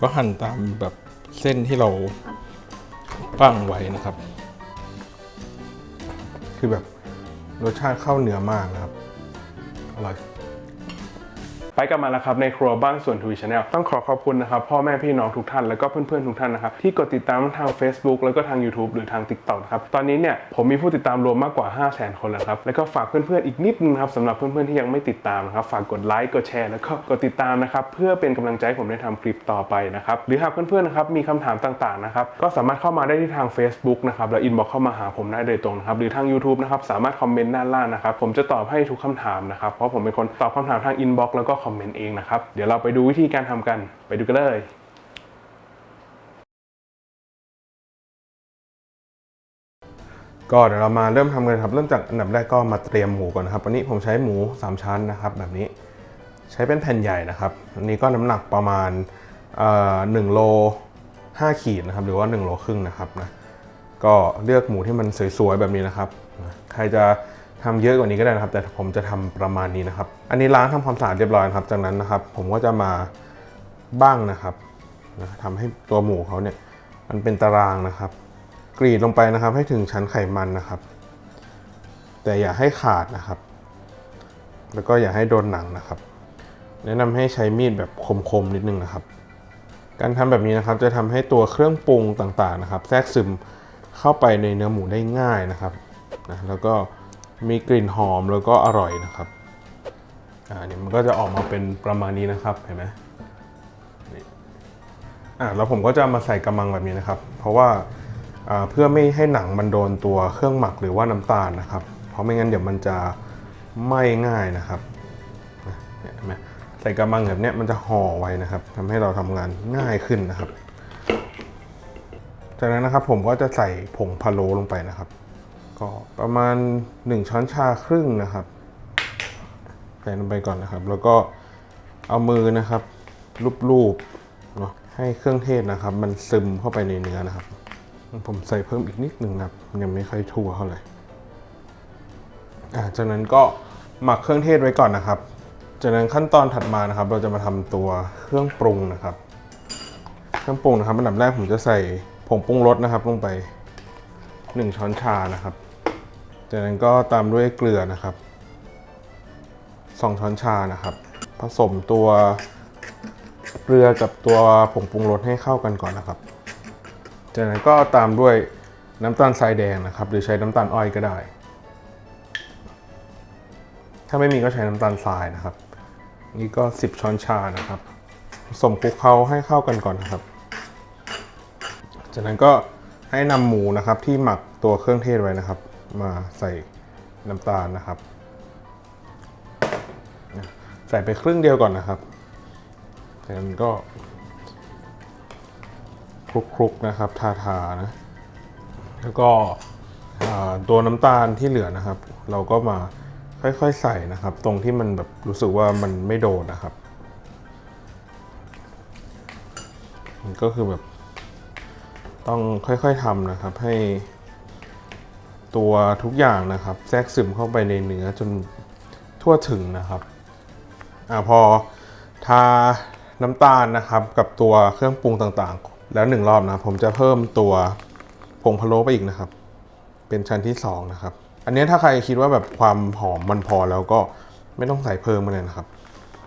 ก็หั่นตามแบบเส้นที่เราปั้งไว้นะครับ คือแบบรสชาติเข้าเนื้อมากนะครับ อร่อย ไปกันมาแล้วครับในครัวบ้านส่วนทวีชาแนลต้องขอขอบคุณนะครับพ่อแม่พี่น้องทุกท่านแล้วก็เพื่อนๆทุกท่านนะครับที่กดติดตามทาง Facebook แล้วก็ทาง YouTube หรือทาง TikTok นะครับตอนนี้เนี่ยผมมีผู้ติดตามรวมมากกว่า 5 0 0 0 0 0 คนแล้วครับแล้วก็ฝากเพื่อนๆอีกนิดนึงครับสำหรับเพื่อนๆที่ยังไม่ติดตามนะครับฝากกดไลค์กดแชร์แล้วก็กดติดตามนะครับเพื่อเป็นกำลังใจให้ผมได้ทำคลิปต่อไปนะครับหรือหากเพื่อนๆนะครับมีคำถามต่างๆนะครับก็สามารถเข้ามาได้ที่ทาง Facebook นะครับแล้วอินบ็อกเข้ามาหาผมได้โดยตรงนะครับหรือทาง YouTube นะครับสามารถคอมเมนต์ด้านล่างนะครับผมจะตอบให้ทุกคำถามนะครับเพราะผมเป็นคนตอบคำถามทางอินบ็อกแล้วก็คอมเมนต์เองนะครับ เดี๋ยวเราไปดูวิธีการทำกัน ไปดูกันเลยก็เดี๋ยวเรามาเริ่มทำกันครับ เริ่มจากอันดับแรกก็มาเตรียมหมูก่อนนะครับ วันนี้ผมใช้หมู 3 ชั้นนะครับแบบนี้ใช้เป็นแผ่นใหญ่นะครับอันนี้ก็น้ำหนักประมาณเอ่อ1โล5ขีดนะครับ หรือว่า1โลครึ่งนะครับนะก็เลือกหมูที่มันสวยๆแบบนี้นะครับ ใครจะ ทำเยอะกว่านี้ก็ได้นะครับ แต่ผมจะทำประมาณนี้นะครับ อันนี้ล้างทำความสะอาดเรียบร้อยครับ จากนั้นนะครับ ผมก็จะมาบ้างนะครับนะทำให้ตัวหมูเขาเนี่ยมันเป็นตารางนะครับ กรีดลงไปนะครับ ให้ถึงชั้นไขมันนะครับ แต่อย่าให้ขาดนะครับ แล้วก็อย่าให้โดนหนังนะครับ แนะนำให้ใช้มีดแบบคมๆนิดนึงนะครับ การทำแบบนี้นะครับจะทำให้ตัวเครื่องปรุงต่างๆนะครับ แทรกซึมเข้าไปในเนื้อหมูได้ง่ายนะครับนะแล้วก็ มีกลิ่นหอมแล้วก็อร่อยนะครับอ่าเนี่ยมันก็จะออกมาเป็นประมาณนี้นะครับเห็นไหมนี่อ่าแล้วผมก็จะมาใส่กระมังแบบนี้นะครับ เพราะว่าอ่าเพื่อไม่ให้หนังมันโดนตัวเครื่องหมักหรือว่าน้ำตาลนะครับ เพราะไม่งั้นเดี๋ยวมันจะไหม้ง่ายนะครับเห็นไหมใส่กระมังแบบเนี้ยมันจะห่อไว้นะครับทำให้เราทำงานง่ายขึ้นนะครับ จากนั้นนะครับผมก็จะใส่ผงพะโล้ลงไปนะครับ ก็ประมาณ 1 ช้อนชาครึ่งนะครับใส่ลงไปก่อนนะครับ แล้วก็เอามือนะครับลูบๆเนาะให้เครื่องเทศนะครับ มันซึมเข้าไปในเนื้อนะครับ ผมใส่เพิ่มอีกนิดหนึ่งนะครับ ยังไม่ค่อยทั่วเท่าไหร่อ่าจากนั้นก็หมักเครื่องเทศไว้ก่อนนะครับ จากนั้นขั้นตอนถัดมานะครับ เราจะมาทำตัวเครื่องปรุงนะครับ เครื่องปรุงนะครับอันดับแรกผมจะใส่ผงปรุงรสนะครับลงไป 1 ช้อนชานะครับ จากนั้นก็ตามด้วยเกลือนะครับ 2 ช้อนชานะครับ ผสมตัวเกลือกับตัวผงปรุงรสให้เข้ากันก่อนนะครับ จากนั้นก็ตามด้วยน้ำตาลทรายแดงนะครับ หรือใช้น้ำตาลอ้อยก็ได้ ถ้าไม่มีก็ใช้น้ำตาลทรายนะครับ นี่ก็ 10 ช้อนชานะครับผสมคลุกเคล้าให้เข้ากันก่อนนะครับ จากนั้นก็ให้นำหมูนะครับที่หมักตัวเครื่องเทศไว้นะครับ มาใส่น้ำตาลนะครับ ใส่ไปครึ่งเดียวก่อนนะครับจากนั้นก็คลุกๆนะครับ ทาทาๆนะ แล้วก็ตัวน้ำตาลที่เหลือนะครับ เราก็มาค่อยๆใส่นะครับ ตรงที่มันแบบรู้สึกว่ามันไม่โดดนะครับก็คือแบบต้องค่อยๆทำนะครับให้ ตัวทุกอย่างนะครับ แทรกซึมเข้าไปในเนื้อจนทั่วถึงนะครับอ่าพอทาน้ำตาลนะครับกับตัวเครื่องปรุงต่างๆ แล้วหนึ่งรอบนะผมจะเพิ่มตัวผงพะโล้ไปอีกนะครับ เป็นชั้นที่สองนะครับ อันนี้ถ้าใครคิดว่าแบบความหอมมันพอแล้วก็ไม่ต้องใส่เพิ่มมาเลยนะครับ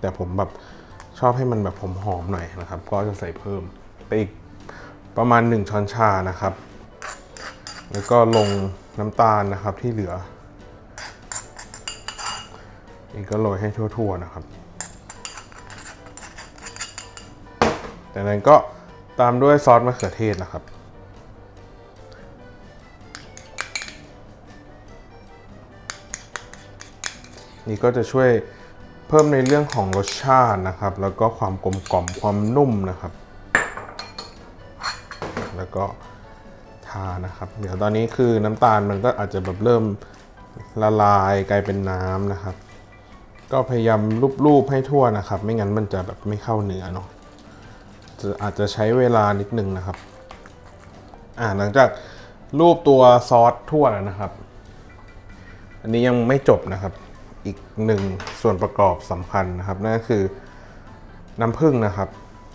แต่ผมแบบชอบให้มันแบบหอมๆหน่อยนะครับ ก็จะใส่เพิ่มไปอีกประมาณ 1 ช้อนชานะครับ แล้วก็ลงน้ำตาลนะครับที่เหลือนี่ก็โรยให้ทั่วๆนะครับ จากนั้นก็ตามด้วยซอสมะเขือเทศนะครับ นี่ก็จะช่วยเพิ่มในเรื่องของรสชาตินะครับ แล้วก็ความกลมกล่อมความนุ่มนะครับ แล้วก็ ทานะครับ เดี๋ยวตอนนี้คือน้ำตาลมันก็อาจจะแบบเริ่มละลายกลายเป็นน้ำนะครับ ก็พยายามลูบๆให้ทั่วนะครับ ไม่งั้นมันจะแบบไม่เข้าเนื้อเนาะจะอาจจะใช้เวลานิดนึงนะครับ อ่าหลังจากรูปตัวซอสทั่วแล้วนะครับ อันนี้ยังไม่จบนะครับ อีกหนึ่งส่วนประกอบสำคัญนะครับ นั่นก็คือน้ำผึ้งนะครับ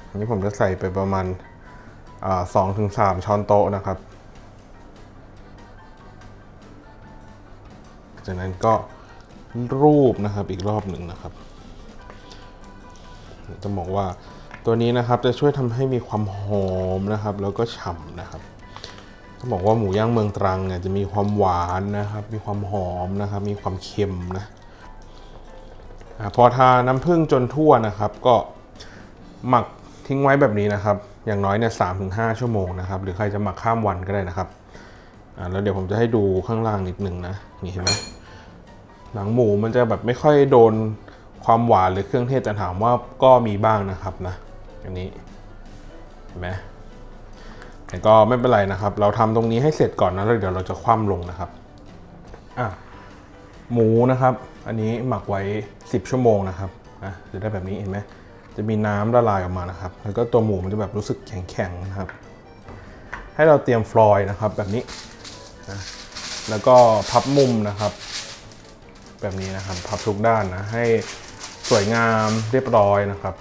อันนี้ผมจะใส่ไปประมาณสองถึงสามช้อนโต๊ะนะครับ จากนั้นก็รูปนะครับอีกรอบหนึ่งนะครับ จะบอกว่าตัวนี้นะครับจะช่วยทำให้มีความหอมนะครับ แล้วก็ฉ่ำนะครับต้องบอกว่าหมูย่างเมืองตรังเนี่ยจะมีความหวานนะครับ มีความหอมนะครับ มีความเค็มนะพอทาน้ำผึ้งจนทั่วนะครับ ก็หมักทิ้งไว้แบบนี้นะครับ อย่างน้อยเนี่ยสามถึงห้าชั่วโมงนะครับ หรือใครจะหมักข้ามวันก็ได้นะครับแล้วเดี๋ยวผมจะให้ดูข้างล่างนิดนึงนะนี่เห็นไหม หนังหมูมันจะแบบไม่ค่อยโดนความหวานหรือเครื่องเทศแต่ถามว่าก็มีบ้างนะครับนะอันนี้เห็นไหมแต่ก็ไม่เป็นไรนะครับ เราทำตรงนี้ให้เสร็จก่อนนะแล้วเดี๋ยวเราจะคว่ำลงนะครับอะหมูนะครับ อันนี้หมักไว้ 10 ชั่วโมงนะครับอะจะได้แบบนี้เห็นไหมจะมีน้ำละลายออกมานะครับ แล้วก็ตัวหมูมันจะแบบรู้สึกแข็งๆนะครับ ให้เราเตรียมฟลอยล์นะครับแบบนี้นะแล้วก็พับมุมนะครับ แบบนี้นะครับพับทุกด้านนะให้สวยงามเรียบร้อยนะครับ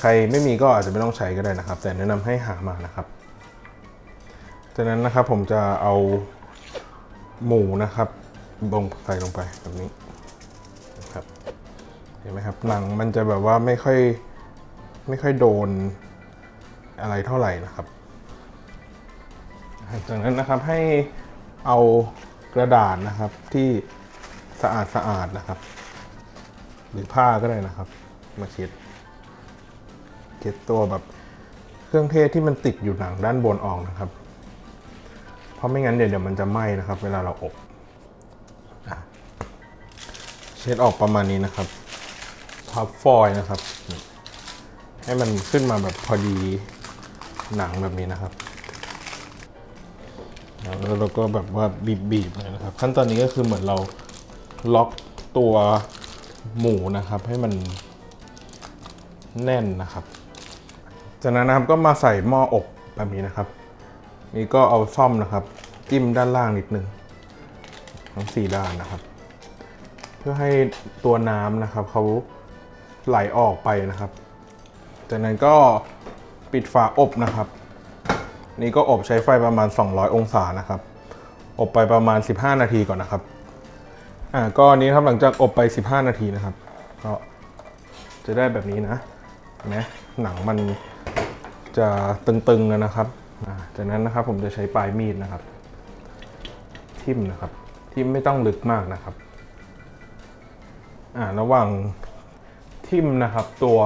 ใครไม่มีก็อาจจะไม่ต้องใช้ก็ได้นะครับ แต่แนะนำให้หามานะครับ จากนั้นนะครับผมจะเอาหมูนะครับลงใส่ลงไปแบบนี้นะครับเห็นไหมครับหนังมันจะแบบว่าไม่ค่อยไม่ค่อยโดนอะไรเท่าไหร่นะครับ จากนั้นนะครับให้เอา กระดาษนะครับที่สะอาดสะอาดนะครับ หรือผ้าก็ได้นะครับ มาเช็ดเช็ดตัวแบบเครื่องเทศที่มันติดอยู่หนังด้านบนออกนะครับ เพราะไม่งั้นเดี๋ยวเดี๋ยวมันจะไหม้นะครับ เวลาเราอบเช็ดออกประมาณนี้นะครับพับฟอยนะครับ ให้มันขึ้นมาแบบพอดีหนังแบบนี้นะครับ แล้วเราก็แบบว่าบีบๆเลยนะครับขั้นตอนนี้ก็คือเหมือนเราล็อกตัวหมูนะครับ ให้มันแน่นนะครับ จากนั้นนะครับก็มาใส่หม้ออบแบบนี้นะครับ นี่ก็เอาซ่อมนะครับ จิ้มด้านล่างนิดนึงทั้งสี่ด้านนะครับ เพื่อให้ตัวน้ำนะครับเขาไหลออกไปนะครับ จากนั้นก็ปิดฝาอบนะครับ นี่ก็อบใช้ไฟประมาณ 200 องศานะครับ อบไปประมาณ 15 นาทีก่อนนะครับ อ่าก็นี้ครับหลังจากอบไป 15 นาทีนะครับ ก็จะได้แบบนี้นะเห็นไหมหนังมันจะตึงๆนะครับ จากนั้นนะครับผมจะใช้ปลายมีดนะครับ ทิ่มนะครับ ทิ่มไม่ต้องลึกมากนะครับ อ่าระหว่างทิ่มนะครับตัว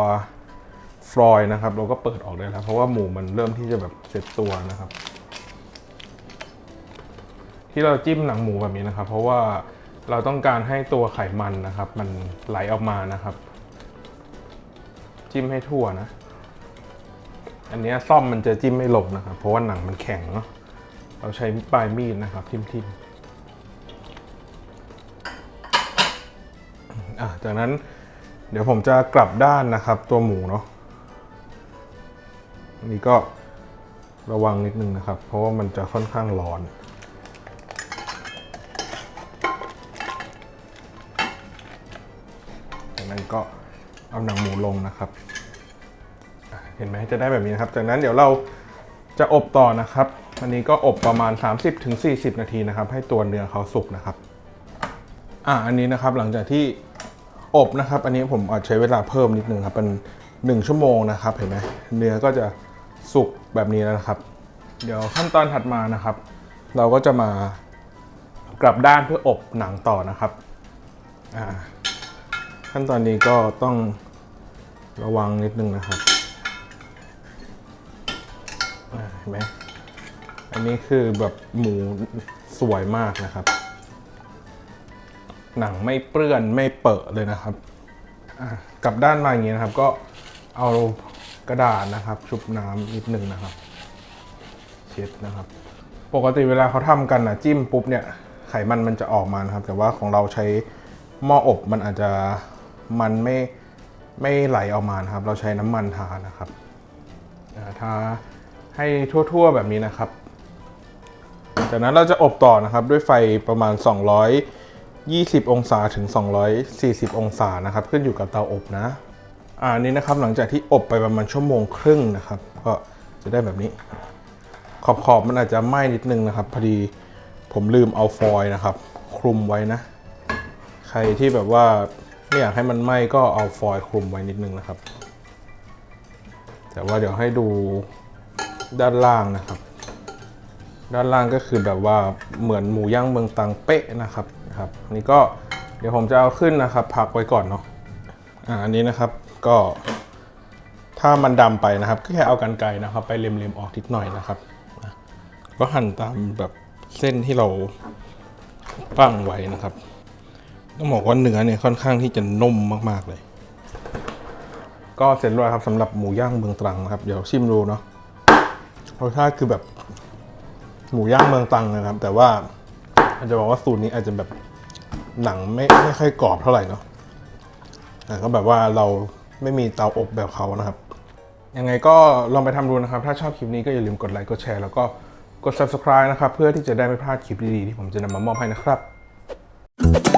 ฟลอยนะครับ เราก็เปิดออกได้แล้ว เพราะว่าหมูมันเริ่มที่จะแบบเซ็ตตัวนะครับ ที่เราจิ้มหนังหมูแบบนี้นะครับ เพราะว่าเราต้องการให้ตัวไขมันนะครับ มันไหลออกมานะครับ จิ้มให้ทั่วนะ อันนี้ซ่อมมันจะจิ้มไม่ลงนะครับ เพราะว่าหนังมันแข็งเนาะเราใช้ปลายมีดนะครับ ทิ่มๆจากนั้นเดี๋ยวผมจะกลับด้านนะครับ ตัวหมูเนาะ นนี้ก็ระวังนิดนึงนะครับ เพราะว่ามันจะค่อนข้างร้อน จากนั้นก็เอาหนังหมูลงนะครับ เห็นไหมจะได้แบบนี้นะครับ จากนั้นเดี๋ยวเราจะอบต่อนะครับ อันนี้ก็อบประมาณ 30-40 นาทีนะครับ ให้ตัวเนื้อเขาสุกนะครับ อะอันนี้นะครับหลังจากที่อบนะครับ อันนี้ผมอาจใช้เวลาเพิ่มนิดนึงครับ เป็นหนึ่งชั่วโมงนะครับ เห็นไหมเนื้อก็จะ สุกแบบนี้แล้วนะครับ เดี๋ยวขั้นตอนถัดมานะครับ เราก็จะมากลับด้านเพื่ออบหนังต่อนะครับขั้นตอนนี้ก็ต้องระวังนิดนึงนะครับเห็นไหมอันนี้คือแบบหมูสวยมากนะครับ หนังไม่เปื้อนไม่เปอะเลยนะครับกลับด้านมาอย่างนี้นะครับ ก็เอา กระดาษนะครับ ชุบน้ำนิดนึงนะครับ เช็ดนะครับ ปกติเวลาเขาทำกันนะจิ้มปุ๊บเนี่ยไขมันมันจะออกมานะครับ แต่ว่าของเราใช้หม้ออบมันอาจจะมันไม่ไม่ไหลออกมานะครับ เราใช้น้ำมันทานะครับทาให้ทั่วๆแบบนี้นะครับ จากนั้นเราจะอบต่อนะครับด้วยไฟประมาณ 220 องศาถึง 240 องศานะครับ ขึ้นอยู่กับเตาอบนะ อันนี้นะครับหลังจากที่อบไปประมาณชั่วโมงครึ่งนะครับ ก็จะได้แบบนี้ ขอบขอบๆมันอาจจะไหม้นิดนึงนะครับ พอดีผมลืมเอาฟอยล์นะครับ คลุมไว้นะ ใครที่แบบว่าไม่อยากให้มันไหม้ก็เอาฟอยล์คลุมไว้นิดนึงนะครับ แต่ว่าเดี๋ยวให้ดูด้านล่างนะครับ ด้านล่างก็คือแบบว่าเหมือนหมูย่างเมืองตังเป๊ะนะครับนะครับนี่ก็เดี๋ยวผมจะเอาขึ้นนะครับ พักไว้ก่อนเนาะอ่าอันนี้นะครับ ก็ถ้ามันดำไปนะครับ ก็แค่เอากันไกรนะครับ ไปเล็มๆออกนิดหน่อยนะครับ ก็หั่นตามแบบเส้นที่เราปั้งไว้นะครับต้องบอกว่าเนื้อเนี่ยค่อนข้างที่จะนุ่มมากๆเลย ก็เสร็จแล้วครับสำหรับหมูย่างเมืองตรังนะครับ เดี๋ยวชิมดูเนาะรสชาติคือแบบหมูย่างเมืองตรังนะครับ แต่ว่าอาจจะบอกว่าสูตรนี้อาจจะแบบหนังไม่ไม่ค่อยกรอบเท่าไหร่เนาะแต่ก็แบบว่าเรา ไม่มีเตาอบแบบเขานะครับ ยังไงก็ลองไปทำดูนะครับ ถ้าชอบคลิปนี้ก็อย่าลืมกดไลค์กดแชร์แล้วก็กด subscribe นะครับ เพื่อที่จะได้ไม่พลาดคลิปดีๆที่ผมจะนำมามอบให้นะครับ